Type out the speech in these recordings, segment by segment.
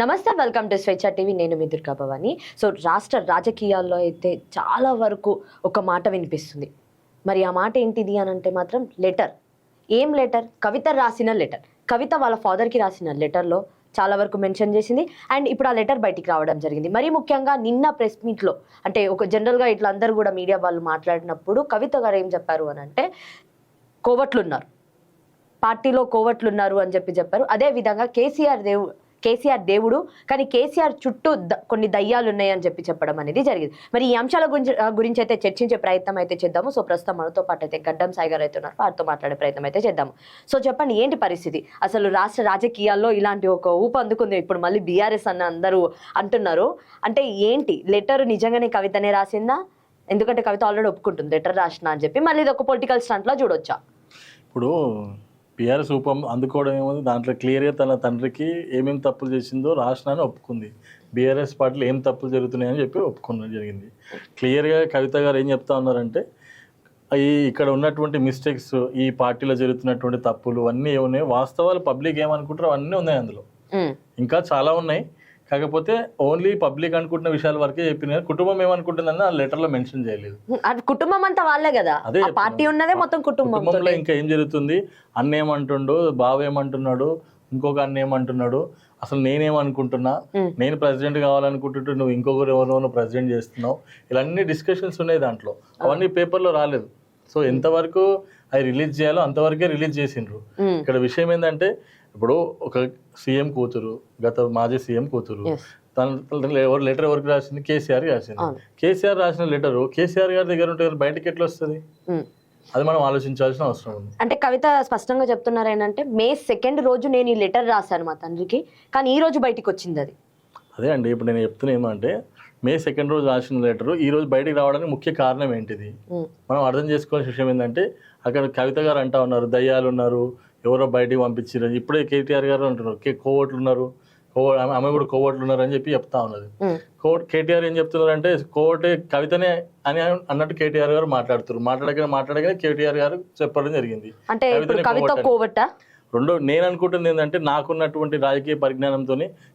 నమస్తే welcome to స్వేచ్ఛ TV. నేను మీ దుర్గా భవాని. సో రాష్ట్ర రాజకీయాల్లో అయితే చాలా వరకు ఒక మాట వినిపిస్తుంది. మరి ఆ మాట ఏంటిది అని అంటే మాత్రం లెటర్. ఏం లెటర్? కవిత రాసిన లెటర్. కవిత వాళ్ళ ఫాదర్కి రాసిన లెటర్లో చాలా వరకు మెన్షన్ చేసింది. అండ్ ఇప్పుడు ఆ లెటర్ బయటికి రావడం జరిగింది. మరీ ముఖ్యంగా నిన్న ప్రెస్ మీట్లో అంటే ఒక జనరల్గా ఇట్లా అందరూ కూడా మీడియా వాళ్ళు మాట్లాడినప్పుడు కవిత గారు ఏం చెప్పారు అని అంటే కోవట్లు ఉన్నారు పార్టీలో కోవట్లు ఉన్నారు అని చెప్పి చెప్పారు. అదే విధంగా కేసీఆర్ దేవు కేసీఆర్ దేవుడు కానీ కేసీఆర్ చుట్టూ కొన్ని దయ్యాలు ఉన్నాయని చెప్పి చెప్పడం అనేది జరిగింది. మరి ఈ అంశాల గురించి గురించి అయితే చర్చించే ప్రయత్నం అయితే చేద్దాము. సో ప్రస్తుతం మనతో పాటు అయితే గడ్డం సాయి గారు అయితే ఉన్నారు. వారితో మాట్లాడే ప్రయత్నం అయితే చేద్దాము. సో చెప్పండి ఏంటి పరిస్థితి? అసలు రాష్ట్ర రాజకీయాల్లో ఇలాంటి ఒక ఊపు అందుకుంది. ఇప్పుడు మళ్ళీ బీఆర్ఎస్ అన్న అందరూ అంటున్నారు. అంటే ఏంటి? లెటర్ నిజంగానే కవితనే రాసిందా? ఎందుకంటే కవిత ఆల్రెడీ ఒప్పుకుంటుంది. లెటర్ రాసిన అని చెప్పి మళ్ళీ ఇది ఒక పొలిటికల్ స్టంట్లో చూడొచ్చా? ఇప్పుడు పిఆర్ఎస్ రూపం అందుకోవడం ఏముంది? దాంట్లో క్లియర్గా తన తండ్రికి ఏమేమి తప్పులు చేసిందో రాసినాని ఒప్పుకుంది. బీఆర్ఎస్ పార్టీలో ఏం తప్పులు జరుగుతున్నాయని చెప్పి ఒప్పుకోవడం జరిగింది. క్లియర్గా కవిత గారు ఏం చెప్తా ఉన్నారంటే ఈ ఇక్కడ ఉన్నటువంటి మిస్టేక్స్ ఈ పార్టీలో జరుగుతున్నటువంటి తప్పులు అన్నీ ఏమున్నాయి? వాస్తవాలు పబ్లిక్ ఏమనుకుంటారో అవన్నీ ఉన్నాయి అందులో. ఇంకా చాలా ఉన్నాయి. కాకపోతే ఓన్లీ పబ్లిక్ అనుకుంటున్న విషయాల వరకే చెప్పిన కుటుంబం ఏమనుకుంటుందని ఆ లెటర్లో మెన్షన్ చేయలేదు. అది కుటుంబం అంతా వాళ్ళే కదా. అదే. పార్టీ ఉన్నదే మొత్తం కుటుంబం కుటుంబంలో ఇంకా ఏం జరుగుతుంది? అన్న ఏమంటుండు బావ ఏమంటున్నాడు ఇంకొక అన్న ఏమంటున్నాడు అసలు నేనేమనుకుంటున్నా. నేను ప్రెసిడెంట్ కావాలనుకుంటుంటే నువ్వు ఇంకొకరు ఎవరినో ప్రెసిడెంట్ చేస్తున్నావు? ఇలా అన్ని డిస్కషన్స్ ఉన్నాయి దాంట్లో. అవన్నీ పేపర్లో రాలేదు. సో ఎంతవరకు అవి రిలీజ్ చేయాలో అంతవరకే రిలీజ్ చేసిండ్రు. ఇక్కడ విషయం ఏంటంటే ఇప్పుడు ఒక సీఎం కూతురు గత మాజీ సీఎం కూతురు. తన ఎవరు లెటర్ ఎవరికి రాసింది? కేసీఆర్ రాసింది. కేసీఆర్ రాసిన లెటర్ కేసీఆర్ గారి దగ్గర ఉంటే బయటకి ఎట్లా వస్తుంది. అది మనం ఆలోచించాల్సిన అవసరం ఉంది. అంటే కవిత స్పష్టంగా చెప్తున్నారు ఏంటంటే మే సెకండ్ రోజు నేను ఈ లెటర్ రాశాను మా తండ్రికి కానీ ఈ రోజు బయటికి వచ్చింది అది. అదే అండి ఇప్పుడు నేను చెప్తున్నా ఏమంటే మే సెకండ్ రోజు రాసిన లెటర్ ఈ రోజు బయటికి రావడానికి ముఖ్య కారణం ఏంటిది? మనం అర్థం చేసుకోవాల్సిన విషయం ఏంటంటే అక్కడ కవిత గారు అంటా ఉన్నారు దయ్యాలు ఉన్నారు ఎవరో బయటికి పంపించారు ఇప్పుడే కేటీఆర్ గారు అంటున్నారు కే కోవట్లు ఉన్నారు. ఆమె- కూడా కోవట్లు ఉన్నారు అని చెప్పి చెప్తా ఉన్నది. కోవట్ కేటీఆర్ ఏం చెప్తున్నారు అంటే కోవటే కవితనే అని అన్నట్టు కేటీఆర్ గారు మాట్లాడుతున్నారు మాట్లాడగానే మాట్లాడగానే కేటీఆర్ గారు చెప్పడం జరిగింది. అంటే కవిత కోవట్ రెండో నేను అనుకుంటుంది ఏంటంటే నాకున్నటువంటి రాజకీయ పరిజ్ఞానంతో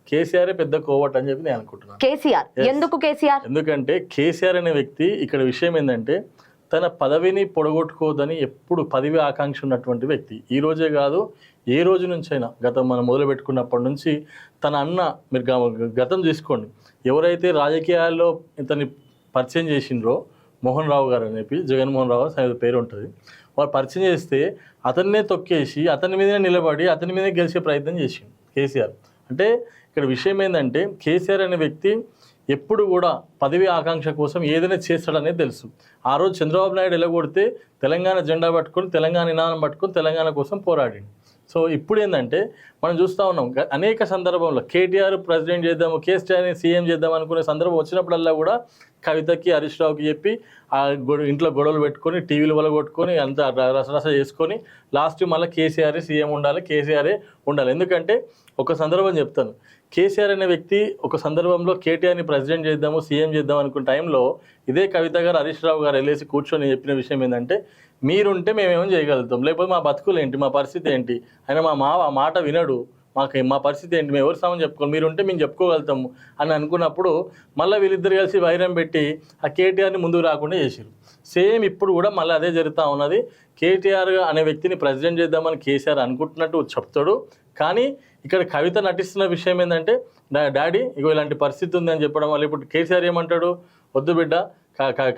కేసీఆర్ పెద్ద కోవట్ అని చెప్పి నేను అనుకుంటున్నాను. కేసీఆర్. ఎందుకు కేసీఆర్? ఎందుకంటే కేసీఆర్ అనే వ్యక్తి ఇక్కడ విషయం ఏంటంటే తన పదవిని పొడగొట్టుకోదని ఎప్పుడు పదవి ఆకాంక్ష ఉన్నటువంటి వ్యక్తి. ఈ రోజే కాదు ఏ రోజు నుంచైనా గతం మనం మొదలు పెట్టుకున్నప్పటి నుంచి తన అన్న మీరు గతం తీసుకోండి ఎవరైతే రాజకీయాల్లో ఇతన్ని పరిచయం చేసిండ్రో మోహన్ రావు గారు అని చెప్పి జగన్మోహన్ రావు ఆయన పేరు ఉంటుంది. వారు పరిచయం చేస్తే అతన్నే తొక్కేసి అతని మీదనే నిలబడి అతని మీదే గెలిచే ప్రయత్నం చేసిండు కేసీఆర్. అంటే ఇక్కడ విషయం ఏంటంటే కేసీఆర్ అనే వ్యక్తి ఎప్పుడు కూడా పదవి ఆకాంక్ష కోసం ఏదైనా చేస్తాడనేది తెలుసు. ఆ రోజు చంద్రబాబు నాయుడు ఎలగొడితే తెలంగాణ జెండా పట్టుకొని తెలంగాణ నినాదం పట్టుకొని తెలంగాణ కోసం పోరాడి సో ఇప్పుడు ఏంటంటే మనం చూస్తూ ఉన్నాం అనేక సందర్భంలో కేటీఆర్ ప్రెసిడెంట్ చేద్దాము కేసీఆర్ని సీఎం చేద్దాం అనుకునే సందర్భం వచ్చినప్పుడల్లా కూడా కవితకి హరీష్ రావుకి చెప్పి ఆ గొడ ఇంట్లో గొడవలు పెట్టుకొని టీవీలు వల్ల కొట్టుకొని అంత రసరస చేసుకొని లాస్ట్ మళ్ళీ కేసీఆర్ సీఎం ఉండాలి కేసీఆరే ఉండాలి. ఎందుకంటే ఒక సందర్భం చెప్తాను కేసీఆర్ అనే వ్యక్తి ఒక సందర్భంలో కేటీఆర్ని ప్రెసిడెంట్ చేద్దాము సీఎం చేద్దాం అనుకున్న టైంలో ఇదే కవిత గారు హరీష్ రావు గారు వెళ్ళేసి కూర్చొని చెప్పిన విషయం ఏంటంటే మీరుంటే మేమేమో చేయగలుగుతాం. లేకపోతే మా బతుకులు ఏంటి? మా పరిస్థితి ఏంటి? ఆయన మా మావ మాట వినడు. మాకు మా పరిస్థితి ఏంటి? మేము ఎవరు సామని చెప్పుకోవాలి? మీరుంటే మేము చెప్పుకోగలుగుతాము అని అనుకున్నప్పుడు మళ్ళీ వీళ్ళిద్దరు కలిసి వైరం పెట్టి ఆ కేటీఆర్ని ముందుకు రాకుండా చేసారు సేమ్ ఇప్పుడు కూడా మళ్ళీ అదే జరుగుతూ ఉన్నది. కేటీఆర్ అనే వ్యక్తిని ప్రెసిడెంట్ చేద్దామని కేసీఆర్ అనుకుంటున్నట్టు చెప్తాడు. కానీ ఇక్కడ కవిత నటిస్తున్న విషయం ఏంటంటే డాడీ ఇగో ఇలాంటి పరిస్థితి ఉంది అని చెప్పడం వల్ల ఇప్పుడు కేసీఆర్ ఏమంటాడు? వద్దు బిడ్డ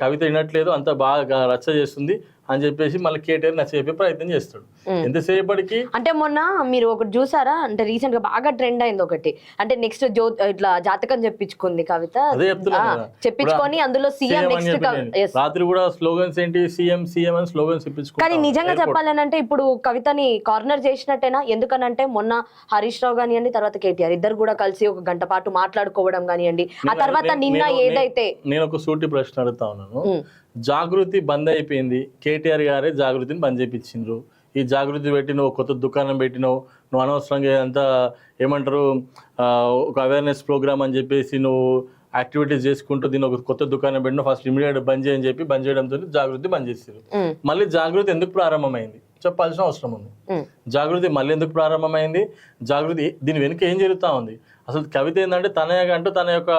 కవిత వినట్లేదు అంత బాగా రచ్చ చేస్తుంది. అని చెప్పేసి మళ్ళీ కేటీఆర్ నచ్చ చెప్పే ప్రయత్నం చేస్తాడు. ఎంతసేపటికి? అంటే మొన్న మీరు ఒకటి చూసారా? అంటే రీసెంట్గా బాగా ట్రెండ్ అయింది ఒకటి. అంటే నెక్స్ట్ జో ఇట్లా జాతకం చెప్పించుకుంది కవిత. అదే చెప్తున్నా. చెప్పించుకొని అందులో సీఎం నెక్స్ట్. రాత్రి కూడా స్లోగన్స్ ఏంటి? సీఎం సీఎం అని స్లోగన్స్ కానీ నిజంగా. చెప్పాలనంటే ఇప్పుడు కవితని కార్నర్ చేసినట్టేనా? ఎందుకనంటే మొన్న హరీష్ రావు కానివ్వండి తర్వాత కేటీఆర్ ఇద్దరు కూడా కలిసి ఒక గంట పాటు మాట్లాడుకోవడం కానివ్వండి. ఆ తర్వాత నేను- నిన్న నేను- ఏదైతే నేను ఒక సూటి ప్రశ్న అడుగుతా ఉన్నాను. జాగృతి బంద్ అయిపోయింది. కేటీఆర్ గారే జాగృతిని బంద్ చేయించిండ్రు ఈ జాగృతి పెట్టి నువ్వు కొత్త దుకాణం పెట్టినావు నువ్వు అనవసరంగా అంతా ఏమంటారు ఒక అవేర్నెస్ ప్రోగ్రామ్ అని చెప్పేసి నువ్వు యాక్టివిటీస్ చేసుకుంటూ దీన్ని ఒక కొత్త దుకాణం పెట్టిన ఫస్ట్ ఇమీడియట్ బంద్ చేయని చెప్పి బంద్ చేయడంతో జాగృతి బంద్ ఉమ్, మళ్ళీ జాగృతి ఎందుకు ప్రారంభమైంది? చెప్పాల్సిన అవసరం ఉంది. జాగృతి మళ్ళీ ఎందుకు ప్రారంభమైంది? జాగృతి దీని వెనుక ఏం జరుగుతూ ఉంది? అసలు కవిత ఏంటంటే తన అంటూ తన యొక్క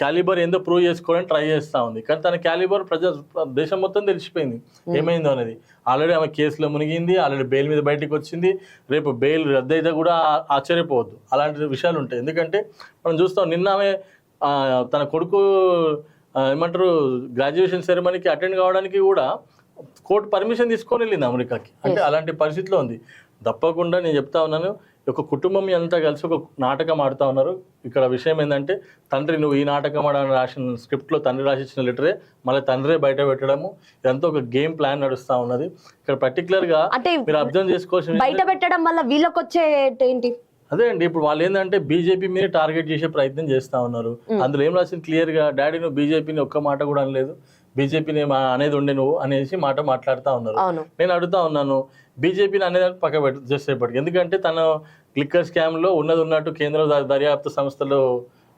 క్యాలిబర్ ఏందో ప్రూవ్ చేసుకోవడానికి ట్రై చేస్తూ ఉంది. కానీ తన క్యాలిబర్ ప్రజా దేశం మొత్తం తెలిసిపోయింది. ఏమైందో అనేది. ఆల్రెడీ ఆమె కేసులో మునిగింది ఆల్రెడీ బెయిల్ మీద బయటికి వచ్చింది. రేపు బెయిల్ రద్దయితే కూడా ఆశ్చర్యపోవద్దు. అలాంటి విషయాలు ఉంటాయి. ఎందుకంటే మనం చూస్తాం నిన్న ఆమె తన కొడుకు ఏమంటారు గ్రాడ్యుయేషన్ సెరమనీకి అటెండ్ కావడానికి కూడా కోర్టు పర్మిషన్ తీసుకొని వెళ్ళింది అమెరికాకి. అంటే అలాంటి పరిస్థితిలో ఉంది. తప్పకుండా నేను చెప్తా ఉన్నాను ఒక కుటుంబం అంతా కలిసి ఒక నాటకం ఆడుతూ ఉన్నారు. ఇక్కడ విషయం ఏంటంటే తండ్రి నువ్వు ఈ నాటకం ఆడని రాసిన స్క్రిప్ట్లో తండ్రి రాసిచ్చిన లెటరే మళ్ళీ తండ్రే బయట పెట్టడము ఇదంతా ఒక గేమ్ ప్లాన్ నడుస్తూ ఉన్నది. ఇక్కడ పర్టికులర్గా అంటే మీరు అర్థం చేసుకోవాల్సిన బయట పెట్టడం వల్ల వీళ్ళకి వచ్చే ఏంటి? అదే అండి ఇప్పుడు వాళ్ళు ఏంటంటే బీజేపీ మీద టార్గెట్ చేసే ప్రయత్నం చేస్తా ఉన్నారు. అందులో ఏం రాసింది క్లియర్గా డాడీ నువ్వు బీజేపీని ఒక్క మాట కూడా అనలేదు బీజేపీని అనేది ఉండే నువ్వు అనేసి మాట మాట్లాడుతూ ఉన్నారు. నేను అడుగుతా ఉన్నాను బీజేపీని అనేది పక్క పెట్ట చేసేపటికి ఎందుకంటే తను క్లిక్కర్ స్కామ్లో ఉన్నది ఉన్నట్టు కేంద్ర దర్యాప్తు సంస్థలో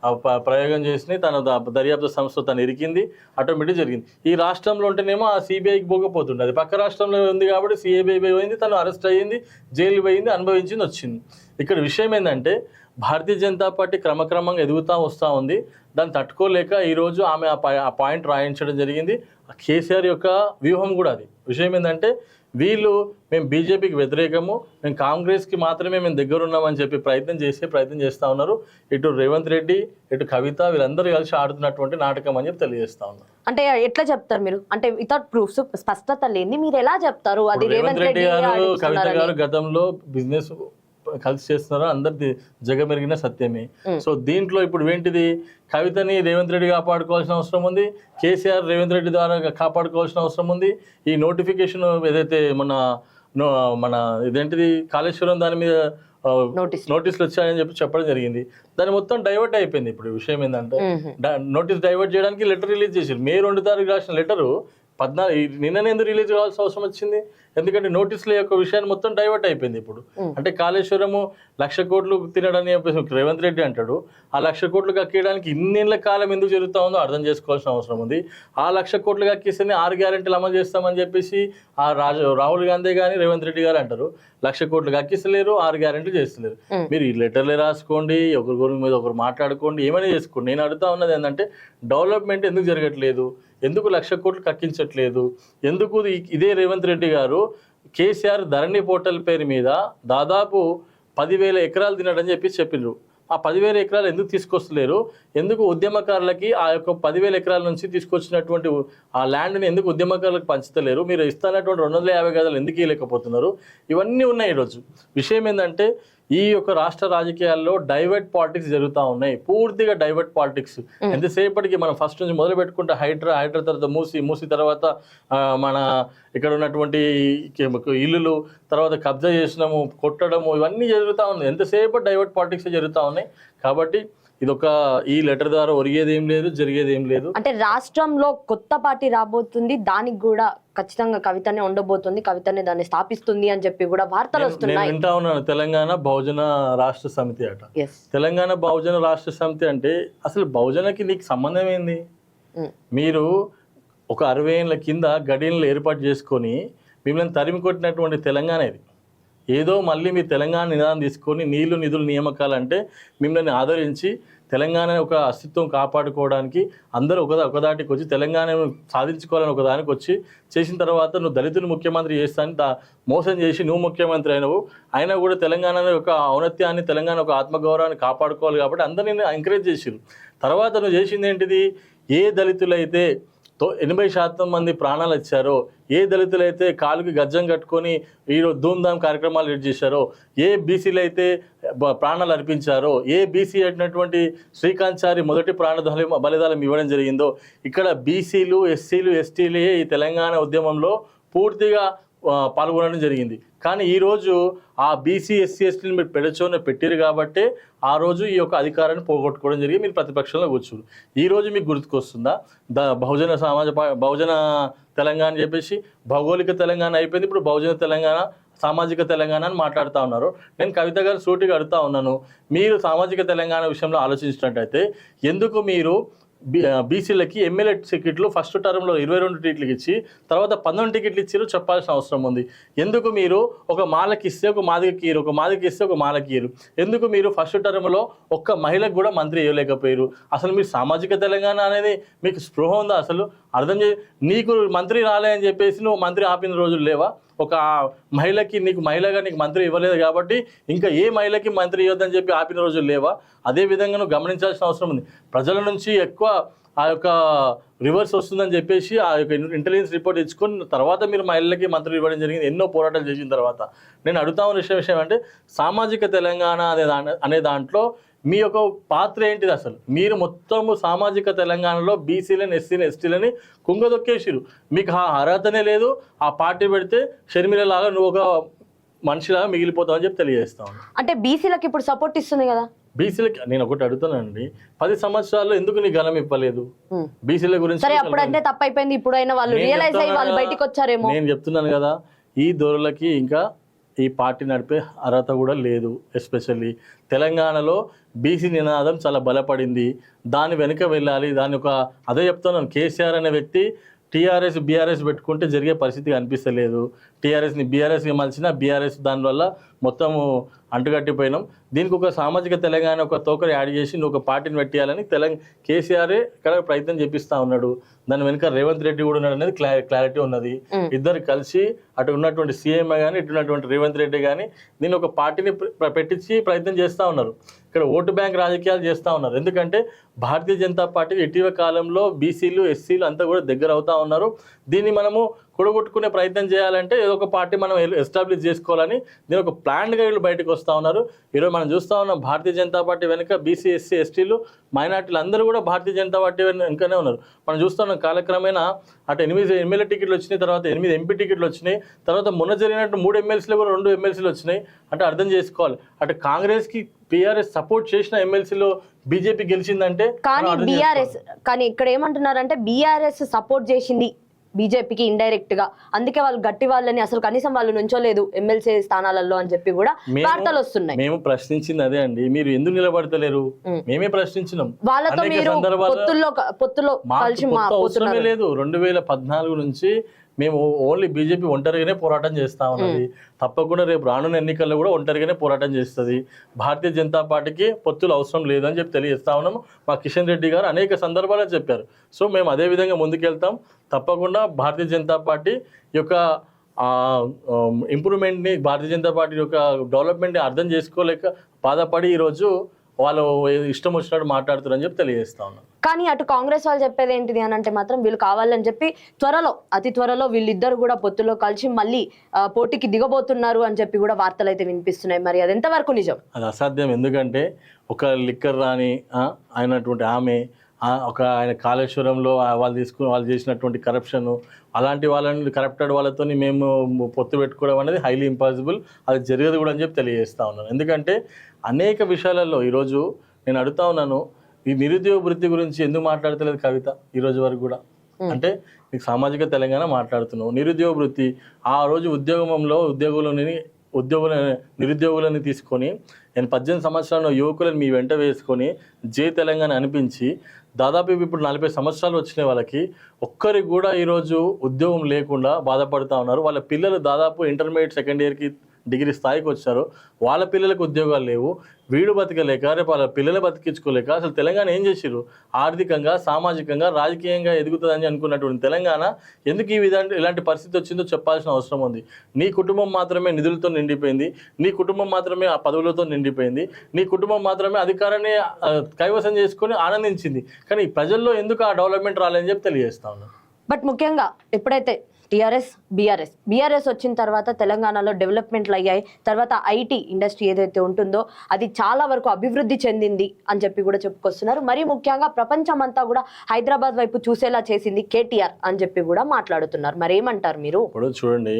ఆ ప్రయోగం చేసి తన దర్యాప్తు సంస్థ తను ఇరికింది. ఆటోమేటిక్ జరిగింది. ఈ రాష్ట్రంలో ఉంటేనేమో ఆ సిబిఐకి పోకపోతుండే అది పక్క రాష్ట్రంలో ఉంది కాబట్టి సిఐబిఐ పోయింది తను అరెస్ట్ అయ్యింది జైలు పోయింది అనుభవించింది వచ్చింది. ఇక్కడ విషయం ఏంటంటే భారతీయ జనతా పార్టీ క్రమక్రమంగా ఎదుగుతూ వస్తూ ఉంది. దాన్ని తట్టుకోలేక ఈరోజు ఆమె ఆ ఆ పాయింట్ రాయించడం జరిగింది. ఆ కేసీఆర్ యొక్క వ్యూహం కూడా అది. విషయం ఏంటంటే వీళ్ళు మేము బీజేపీకి వ్యతిరేకము మేము కాంగ్రెస్కి మాత్రమే మేము దగ్గర ఉన్నామని చెప్పి ప్రయత్నం చేసే ప్రయత్నం చేస్తూ ఉన్నారు. ఇటు రేవంత్ రెడ్డి ఇటు కవిత వీళ్ళందరూ కలిసి ఆడుతున్నటువంటి నాటకం అని చెప్పి తెలియజేస్తా ఉన్నారు అంటే ఎట్లా చెప్తారు మీరు? అంటే వితౌట్ ప్రూఫ్స్ స్పష్టత లేని మీరు ఎలా చెప్తారు? అది రేవంత్ రెడ్డి గారు కవిత? గారు గతంలో బిజినెస్ కలిసి చేస్తున్నారు అందరిది జగమెరిగిన సత్యమే. సో దీంట్లో ఇప్పుడు ఏంటిది? కవితని రేవంత్ రెడ్డి కాపాడుకోవాల్సిన అవసరం ఉంది. కేసీఆర్ రేవంత్ రెడ్డి ద్వారా కాపాడుకోవాల్సిన అవసరం ఉంది. ఈ నోటిఫికేషన్ ఏదైతే మన మన ఇదేంటిది? కాళేశ్వరం దాని మీద నోటీస్ నోటీసులు వచ్చాయని చెప్పి చెప్పడం జరిగింది. దాని మొత్తం డైవర్ట్ అయిపోయింది ఇప్పుడు విషయం ఏంటంటే. నోటీస్ డైవర్ట్ చేయడానికి లెటర్ రిలీజ్ చేశారు. మే రెండు తారీఖు రాసిన లెటరు పద్నాలుగు నిన్ననే ఎందుకు రిలీజ్ కావాల్సిన అవసరం వచ్చింది? ఎందుకంటే నోటీసుల యొక్క విషయాన్ని మొత్తం డైవర్ట్ అయిపోయింది ఇప్పుడు. అంటే కాళేశ్వరము లక్ష కోట్లు తినడని చెప్పేసి రేవంత్ రెడ్డి అంటాడు. ఆ లక్ష కోట్లు కక్కేయడానికి ఇన్నేళ్ళ కాలం ఎందుకు జరుగుతా ఉందో అర్థం చేసుకోవాల్సిన అవసరం ఉంది. ఆ లక్ష కోట్లు కక్కిస్తేనే ఆరు గ్యారెంటీలు అమలు చేస్తామని చెప్పేసి ఆ రాజు రాహుల్ గాంధీ కానీ రేవంత్ రెడ్డి గారు అంటారు. లక్ష కోట్లు కక్కిస్తలేరు ఆరు గ్యారెంటీలు చేస్తలేరు. మీరు ఈ లెటర్లే రాసుకోండి ఒకరి గురి మీద ఒకరు మాట్లాడుకోండి ఏమైనా చేసుకోండి. నేను అడుగుతా ఉన్నది ఏంటంటే డెవలప్మెంట్ ఎందుకు జరగట్లేదు? ఎందుకు లక్ష కోట్లు కక్కించట్లేదు? ఎందుకు ఇదే రేవంత్ రెడ్డి గారు కేసీఆర్ ధరణి పోర్టల్ పేరు మీద దాదాపు పదివేల ఎకరాలు తినడని చెప్పి చెప్పిండ్రు. ఆ పదివేల ఎకరాలు ఎందుకు తీసుకొస్తలేరు? ఎందుకు ఉద్యమకారులకి ఆ యొక్క పదివేల ఎకరాల నుంచి తీసుకొచ్చినటువంటి ఆ ల్యాండ్ని ఎందుకు ఉద్యమకారులకు పంచుతలేరు? మీరు ఇస్తున్నటువంటి రెండు వందల యాభై గదాలు ఎందుకు ఇవ్వలేకపోతున్నారు ఇవన్నీ ఉన్నాయి ఈరోజు. విషయం ఏంటంటే ఈ యొక్క రాష్ట్ర రాజకీయాల్లో డైవర్ట్ పాలిటిక్స్ జరుగుతూ ఉన్నాయి. పూర్తిగా డైవర్ట్ పాలిటిక్స్. ఎంతసేపటికి మనం ఫస్ట్ నుంచి మొదలు పెట్టుకుంటే హైడ్రా హైడ్రా తర్వాత మూసి మూసి తర్వాత మన ఇక్కడ ఉన్నటువంటి ఇల్లులు తర్వాత కబ్జా చేసినాము కొట్టడము ఇవన్నీ జరుగుతూ ఉన్నాయి. ఎంతసేపు డైవర్ట్ పాలిటిక్స్ జరుగుతూ ఉన్నాయి. కాబట్టి ఇదొక ఈ లెటర్ ద్వారా ఒరిగేది ఏం లేదు జరిగేది ఏం లేదు. అంటే రాష్ట్రంలో కొత్త పార్టీ రాబోతుంది దానికి కూడా ఖచ్చితంగా కవితనే ఉండబోతుంది కవితనే దాన్ని స్థాపిస్తుంది అని చెప్పి కూడా వార్తలు నేను వస్తున్నాయి. వింటా ఉన్నాను తెలంగాణ బహుజన రాష్ట్ర సమితి అట. తెలంగాణ బహుజన రాష్ట్ర సమితి అంటే అసలు బహుజనకి నీకు సంబంధం ఏంది? మీరు ఒక అరవై ఏళ్ళ కింద గడియలు ఏర్పాటు చేసుకొని మిమ్మల్ని తరిమి కొట్టినటువంటి తెలంగాణ ఇది. ఏదో మళ్ళీ మీరు తెలంగాణ నిదానం తీసుకొని నీళ్ళు నిధులు నియామకాలు అంటే మిమ్మల్ని ఆదరించి తెలంగాణ ఒక అస్తిత్వం కాపాడుకోవడానికి అందరూ ఒక ఒకదాటికి వచ్చి తెలంగాణను సాధించుకోవాలని ఒకదానికి వచ్చి చేసిన తర్వాత నువ్వు దళితులు ముఖ్యమంత్రి చేస్తాను దా మోసం చేసి నువ్వు ముఖ్యమంత్రి అయినవు. అయినా కూడా తెలంగాణ యొక్క ఔన్నత్యాన్ని తెలంగాణ ఒక ఆత్మగౌరవాన్ని కాపాడుకోవాలి కాబట్టి అందరినీ ఎంకరేజ్ చేసిరు తర్వాత నువ్వు చేసింది ఏంటిది? ఏ దళితులైతే ఎనభై శాతం మంది ప్రాణాలు ఇచ్చారో ఏ దళితులైతే కాలుకి గజ్జం కట్టుకొని ఈరోజు ధూమ్ధామ్ కార్యక్రమాలు లీడ్ చేశారో ఏ బీసీలు అయితే ప్రాణాలు అర్పించారో ఏ బీసీ అయినటువంటి శ్రీకాంత్ చారి మొదటి ప్రాణదానం బలిదానం ఇవ్వడం జరిగిందో ఇక్కడ బీసీలు ఎస్సీలు ఎస్టీలే ఈ తెలంగాణ ఉద్యమంలో పూర్తిగా పాల్గొనడం జరిగింది. కానీ ఈరోజు ఆ బీసీ ఎస్సీ ఎస్టీని మీరు పెడచోనే పెట్టారు కాబట్టి ఆ రోజు ఈ యొక్క అధికారాన్ని పోగొట్టుకోవడం జరిగి మీరు ప్రతిపక్షంలో కూర్చున్నారు ఈరోజు మీకు గుర్తుకొస్తుందా? ద బహుజన సమాజ బహుజన తెలంగాణ అని చెప్పేసి భౌగోళిక తెలంగాణ అయిపోయింది. ఇప్పుడు బహుజన తెలంగాణ సామాజిక తెలంగాణ అని మాట్లాడుతూ ఉన్నారు. నేను కవిత గారు సూటిగా అడుగుతా ఉన్నాను. మీరు సామాజిక తెలంగాణ విషయంలో ఆలోచించినట్టయితే ఎందుకు మీరు బీసీలకి ఎమ్మెల్యే టికెట్లు ఫస్ట్ టర్మ్లో ఇరవై రెండు టికెట్లు ఇచ్చి తర్వాత పంతొమ్మిది టికెట్లు ఇచ్చారు చెప్పాల్సిన అవసరం ఉంది. ఎందుకు మీరు ఒక మాలకి ఇస్తే ఒక మాదిగకి ఇయ్యరు ఒక మాదిగకి ఇస్తే ఒక మాలకి ఇయ్యరు? ఎందుకు మీరు ఫస్ట్ టర్మ్లో ఒక్క మహిళకు కూడా మంత్రి ఇవ్వలేకపోయారు అసలు మీరు సామాజిక తెలంగాణ అనేది మీకు స్పృహ ఉందా? అసలు అర్థం చే నీకు మంత్రి రాలే అని చెప్పేసి నువ్వు మంత్రి ఆపిన రోజులు లేవా? ఒక మహిళకి నీకు మహిళగా నీకు మంత్రి ఇవ్వలేదు కాబట్టి ఇంకా ఏ మహిళకి మంత్రి ఇవ్వద్దని చెప్పి ఆపిన రోజులు లేవా? అదే విధంగా నువ్వు గమనించాల్సిన అవసరం ఉంది. ప్రజల నుంచి ఎక్కువ ఆ యొక్క రివర్స్ వస్తుందని చెప్పేసి ఆ యొక్క ఇంటెలిజెన్స్ రిపోర్ట్ ఇచ్చుకొని తర్వాత మీరు మహిళలకి మంత్రులు ఇవ్వడం జరిగింది. ఎన్నో పోరాటాలు చేసిన తర్వాత. నేను అడుగుతా ఉన్న విషయం విషయం అంటే సామాజిక తెలంగాణ అనే దాని అనే దాంట్లో మీ యొక్క పాత్ర ఏంటిది అసలు? మీరు మొత్తము సామాజిక తెలంగాణలో బీసీలని ఎస్సీని ఎస్టీలని కుంగదొక్కేసిరు మీకు ఆ అర్హతనే లేదు ఆ పార్టీ పెడితే షర్మిల లాగా నువ్వు ఒక మనిషిలాగా మిగిలిపోతావు అని చెప్పి తెలియజేస్తాను అంటే బీసీలకు ఇప్పుడు సపోర్ట్ ఇస్తుంది కదా? బీసీలకి నేను ఒకటి అడుగుతానండి. పది సంవత్సరాల్లో ఎందుకు నీ గలం ఇవ్వలేదు. బీసీల గురించి సరే అప్పుడంటే తప్పైపోయింది ఇప్పుడైనా వాళ్ళు రియలైజ్ అయ్యి వాళ్ళు బయటికి వచ్చారేమో. నేను చెప్తున్నాను కదా ఈ దొరలకి ఇంకా ఈ పార్టీ నడిపే అర్హత కూడా లేదు ఎస్పెషల్లీ తెలంగాణలో బీసీ నినాదం చాలా బలపడింది. దాని వెనుక వెళ్ళాలి దాని ఒక అదే చెప్తున్నాను కేసీఆర్ అనే వ్యక్తి టీఆర్ఎస్ బీఆర్ఎస్ పెట్టుకుంటే జరిగే పరిస్థితి కనిపిస్తలేదు. టీఆర్ఎస్ని బీఆర్ఎస్కి మలిచిన బీఆర్ఎస్ దానివల్ల మొత్తము అంటుకట్టిపోయినాం దీనికి ఒక సామాజిక తెలంగాణ ఒక తోకరు యాడ్ చేసి నువ్వు ఒక పార్టీని పెట్టేయాలని తెలంగాణ కేసీఆరే ఇక్కడ ప్రయత్నం చేపిస్తా ఉన్నాడు. దాని వెనుక రేవంత్ రెడ్డి కూడా ఉన్నాడు అనేది క్లా క్లారిటీ ఉన్నది. ఇద్దరు కలిసి అటు ఉన్నటువంటి సీఎం కానీ ఇటు ఉన్నటువంటి రేవంత్ రెడ్డి కానీ దీన్ని ఒక పార్టీని ప్ర- పెట్టించి ప్రయత్నం చేస్తూ ఉన్నారు. ఇక్కడ ఓటు బ్యాంక్ రాజకీయాలు చేస్తూ ఉన్నారు. ఎందుకంటే భారతీయ జనతా పార్టీ ఇటీవల కాలంలో బీసీలు ఎస్సీలు అంతా కూడా దగ్గర అవుతా ఉన్నారు. దీన్ని మనము కూడగొట్టుకునే ప్రయత్నం చేయాలంటే ఏదో ఒక పార్టీ మనం ఎస్టాబ్లిష్ చేసుకోవాలని దీని ఒక ప్లాన్గా వీళ్ళు బయటకు వస్తూ ఉన్నారు. ఈరోజు మనం చూస్తూ ఉన్నాం భారతీయ జనతా పార్టీ వెనుక బీసీ ఎస్సీ ఎస్టీలు మైనార్టీలు అందరూ కూడా భారతీయ జనతా పార్టీ వెనుకనే ఉన్నారు. మనం చూస్తున్నాం కాలక్రమేణా అటు ఎనిమిది ఎమ్మెల్యే టికెట్లు వచ్చినాయి తర్వాత ఎనిమిది ఎంపీ టికెట్లు వచ్చినాయి తర్వాత మొన్న జరిగినట్టు మూడు ఎమ్మెల్సీలు కూడా రెండు ఎమ్మెల్సీలు వచ్చినాయి. అంటే అర్థం చేసుకోవాలి. అటు కాంగ్రెస్కి బీఆర్ఎస్ సపోర్ట్ చేసిన ఎమ్మెల్సీలో బీజేపీ గెలిచిందంటే కానీ బీఆర్ఎస్ కానీ ఇక్కడ ఏమంటున్నారంటే బీఆర్ఎస్ సపోర్ట్ చేసింది. బీజేపీకి ఇండైరెక్ట్గా. అందుకే వాళ్ళు గట్టి వాళ్ళని అసలు కనీసం వాళ్ళు నుంచోలేదు ఎమ్మెల్సీ స్థానాలలో అని చెప్పి కూడా వార్తలు వస్తున్నాయి. మేము ప్రశ్నించింది అదే అండి. మీరు ఎందుకు నిలబడతలేరు. మేమే ప్రశ్నించినాం. వాళ్ళతో మీరు పొత్తుల్లో పొత్తులో కలిసి లేదు. రెండు వేల పద్నాలుగు నుంచి మేము ఓన్లీ బీజేపీ ఒంటరిగానే పోరాటం చేస్తా ఉన్నది. తప్పకుండా రేపు రానున్న ఎన్నికల్లో కూడా ఒంటరిగానే పోరాటం చేస్తుంది. భారతీయ జనతా పార్టీకి పొత్తులు అవసరం లేదని చెప్పి తెలియజేస్తా ఉన్నాము మా కిషన్ రెడ్డి గారు అనేక సందర్భాల్లో చెప్పారు. సో మేము అదే విధంగా ముందుకెళ్తాం. తప్పకుండా భారతీయ జనతా పార్టీ యొక్క ఇంప్రూవ్మెంట్ని భారతీయ జనతా పార్టీ యొక్క డెవలప్మెంట్ని అర్థం చేసుకోలేక బాధపడి ఈరోజు వాళ్ళు ఇష్టం వచ్చినట్టు మాట్లాడుతారని చెప్పి తెలియజేస్తా ఉన్నాం. కానీ అటు కాంగ్రెస్ వాళ్ళు చెప్పేది ఏంటిది అని అంటే మాత్రం వీళ్ళు కావాలని చెప్పి త్వరలో అతి త్వరలో వీళ్ళిద్దరు కూడా పొత్తులో కలిసి మళ్ళీ పోటీకి దిగబోతున్నారు అని చెప్పి కూడా వార్తలు అయితే వినిపిస్తున్నాయి. మరి అది ఎంతవరకు నిజం? అది అసాధ్యం. ఎందుకంటే ఒక లిక్కర్ రాని అయినటువంటి ఆమె ఒక ఆయన కాళేశ్వరంలో వాళ్ళు తీసుకుని వాళ్ళు చేసినటువంటి కరప్షన్ అలాంటి వాళ్ళని కరప్టెడ్ వాళ్ళతో మేము పొత్తు పెట్టుకోవడం అనేది హైలీ ఇంపాసిబుల్ అది జరగదు కూడా అని చెప్పి తెలియజేస్తా ఉన్నాను. ఎందుకంటే అనేక విషయాలలో ఈరోజు నేను అడుగుతా ఉన్నాను ఈ నిరుద్యోగ వృత్తి గురించి ఎందుకు మాట్లాడతలేదు కవిత ఈ రోజు వరకు కూడా? అంటే నీకు సామాజిక తెలంగాణ మాట్లాడుతున్నావు నిరుద్యోగ వృత్తి ఆ రోజు ఉద్యోగంలో ఉద్యోగులని ఉద్యోగుల నిరుద్యోగులని తీసుకొని నేను పద్దెనిమిది సంవత్సరాల యువకులను మీ వెంట వేసుకొని జై తెలంగాణ అనిపించి దాదాపు ఇప్పుడు నలభై సంవత్సరాలు వచ్చిన వాళ్ళకి ఒక్కరికి కూడా ఈరోజు ఉద్యోగం లేకుండా బాధపడుతూ ఉన్నారు. వాళ్ళ పిల్లలు దాదాపు ఇంటర్మీడియట్ సెకండ్ ఇయర్కి డిగ్రీ స్థాయికి వచ్చారు. వాళ్ళ పిల్లలకు ఉద్యోగాలు లేవు. వీడు బతకలేక రేపు వాళ్ళ పిల్లలు బతికించుకోలేక అసలు తెలంగాణ ఏం చేసిరు ఆర్థికంగా సామాజికంగా రాజకీయంగా ఎదుగుతుందని అనుకున్నటువంటి తెలంగాణ ఎందుకు ఈ విధంగా ఇలాంటి పరిస్థితి వచ్చిందో చెప్పాల్సిన అవసరం ఉంది. నీ కుటుంబం మాత్రమే నిధులతో నిండిపోయింది. నీ కుటుంబం మాత్రమే ఆ పదవులతో నిండిపోయింది. నీ కుటుంబం మాత్రమే అధికారాన్ని కైవసం చేసుకొని ఆనందించింది. కానీ ఈ ప్రజల్లో ఎందుకు ఆ డెవలప్మెంట్ రాలేదని చెప్పి తెలియజేస్తా ఉన్నాను బట్ ముఖ్యంగా ఎప్పుడైతే టీఆర్ఎస్ బీఆర్ఎస్. బీఆర్ఎస్ వచ్చిన తర్వాత తెలంగాణలో డెవలప్మెంట్లు అయ్యాయి. తర్వాత ఐటీ ఇండస్ట్రీ ఏదైతే ఉంటుందో అది చాలా వరకు అభివృద్ధి చెందింది అని చెప్పి కూడా చెప్పుకొస్తున్నారు. మరి ముఖ్యంగా ప్రపంచం అంతా కూడా హైదరాబాద్ వైపు చూసేలా చేసింది కేటీఆర్ అని చెప్పి కూడా మాట్లాడుతున్నారు. మరి ఏమంటారు మీరు? ఇప్పుడు చూడండి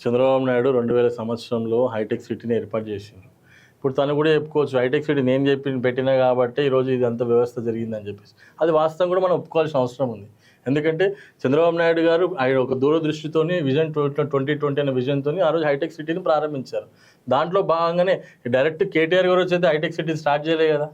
చంద్రబాబు నాయుడు రెండు వేల సంవత్సరంలో హైటెక్ సిటీని ఏర్పాటు చేసింది ఇప్పుడు తను కూడా చెప్పుకోవచ్చు హైటెక్ సిటీ నేను చెప్పి పెట్టినా కాబట్టి ఈరోజు అంత వ్యవస్థ జరిగిందని చెప్పేసి. అది వాస్తవం కూడా మనం ఒప్పుకోవాల్సిన అవసరం ఉంది. ఎందుకంటే చంద్రబాబు నాయుడు గారు ఆయన ఒక దూరదృష్టితోని విజన్ ట్వంటీ ట్వంటీ అనే విజన్తోని ఆ రోజు హైటెక్ సిటీని ప్రారంభించారు. దాంట్లో భాగంగానే డైరెక్ట్ కేటీఆర్ గారు వచ్చేది హైటెక్ సిటీని స్టార్ట్ చేయలేదు కదా.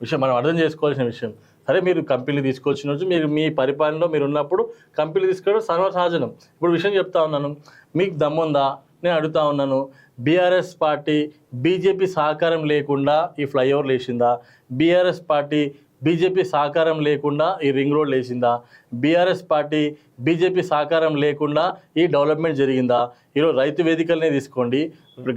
విషయం మనం అర్థం చేసుకోవాల్సిన విషయం. సరే మీరు కంపెనీలు తీసుకొచ్చిన రోజు మీరు మీ పరిపాలనలో మీరు ఉన్నప్పుడు కంపెనీలు తీసుకోవడం సర్వసహజనం. ఇప్పుడు విషయం చెప్తా ఉన్నాను. మీకు దమ్ముందా? నేను అడుగుతా ఉన్నాను. బీఆర్ఎస్ పార్టీ బీజేపీ సహకారం లేకుండా ఈ ఫ్లైఓవర్ లేచిందా బీఆర్ఎస్ పార్టీ బీజేపీ సహకారం లేకుండా ఈ రింగ్ రోడ్ లేచిందా? బీఆర్ఎస్ పార్టీ బీజేపీ సహకారం లేకుండా ఈ డెవలప్మెంట్ జరిగిందా? ఈరోజు రైతు వేదికలనే తీసుకోండి